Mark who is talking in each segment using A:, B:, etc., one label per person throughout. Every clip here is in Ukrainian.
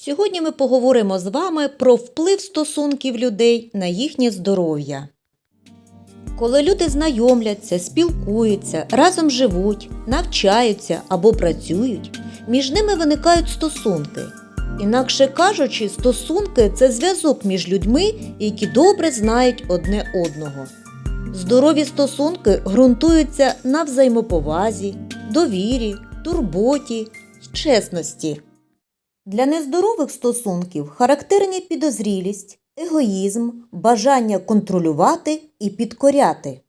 A: Сьогодні ми поговоримо з вами про вплив стосунків людей на їхнє здоров'я. Коли люди знайомляться, спілкуються, разом живуть, навчаються або працюють, між ними виникають стосунки. Інакше кажучи, стосунки це зв'язок між людьми, які добре знають одне одного. Здорові стосунки ґрунтуються на взаємоповазі, довірі, турботі й чесності. Для нездорових стосунків характерні підозрілість, егоїзм, бажання контролювати і підкоряти.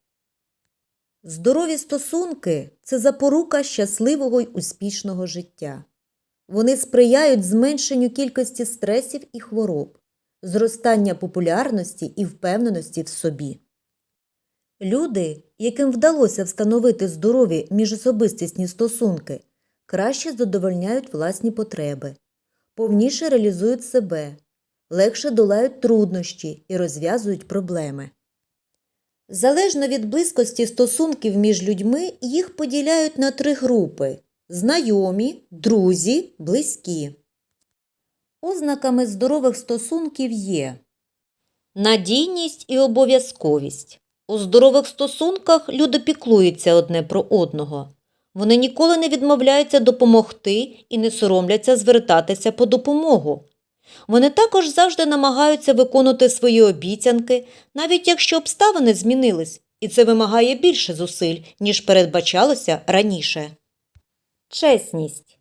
A: Здорові стосунки це запорука щасливого й успішного життя. Вони сприяють зменшенню кількості стресів і хвороб, зростання популярності і впевненості в собі. Люди, яким вдалося встановити здорові міжособистісні стосунки, краще задовольняють власні потреби, повніше реалізують себе, легше долають труднощі і розв'язують проблеми. Залежно від близькості стосунків між людьми, їх поділяють на три групи знайомі, друзі, близькі. Ознаками здорових стосунків є надійність і обов'язковість. У здорових стосунках люди піклуються одне про одного. Вони ніколи не відмовляються допомогти і не соромляться звертатися по допомогу. Вони також завжди намагаються виконувати свої обіцянки, навіть якщо обставини змінились, і це вимагає більше зусиль, ніж передбачалося раніше. Чесність.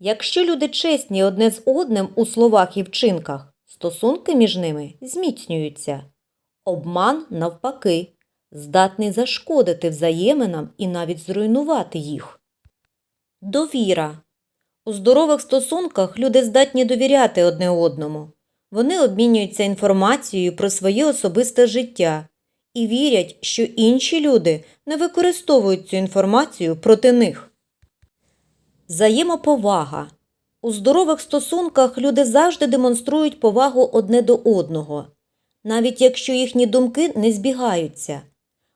A: Якщо люди чесні одне з одним у словах і вчинках, стосунки між ними зміцнюються. Обман, навпаки, здатний зашкодити взаєминам і навіть зруйнувати їх. Довіра. У здорових стосунках люди здатні довіряти одне одному. Вони обмінюються інформацією про своє особисте життя і вірять, що інші люди не використовують цю інформацію проти них. Взаємоповага. У здорових стосунках люди завжди демонструють повагу одне до одного, навіть якщо їхні думки не збігаються.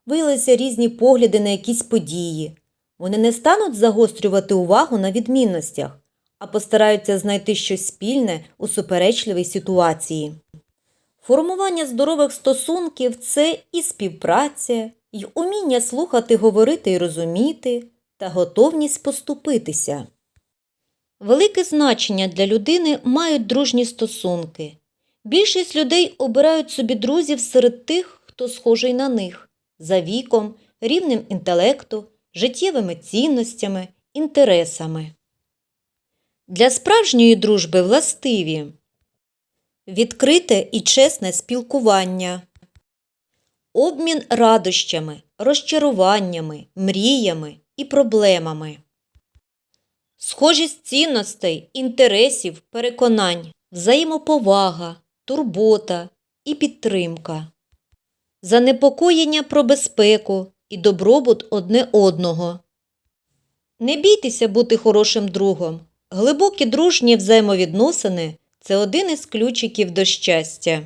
A: Виявилися різні погляди на якісь події. Вони не стануть загострювати увагу на відмінностях, а постараються знайти щось спільне у суперечливій ситуації. Формування здорових стосунків це і співпраця, і уміння слухати, говорити і розуміти, та готовність поступитися. Велике значення для людини мають дружні стосунки. Більшість людей обирають собі друзів серед тих, хто схожий на них за віком, рівнем інтелекту, життєвими цінностями, інтересами. Для справжньої дружби властиві. Відкрите і чесне спілкування, обмін радощами, розчаруваннями, мріями і проблемами, схожість цінностей, інтересів, переконань, взаємоповага, турбота і підтримка, занепокоєння про безпеку і добробут одне одного. Не бійтеся бути хорошим другом. Глибокі дружні взаємовідносини це один із ключиків до щастя.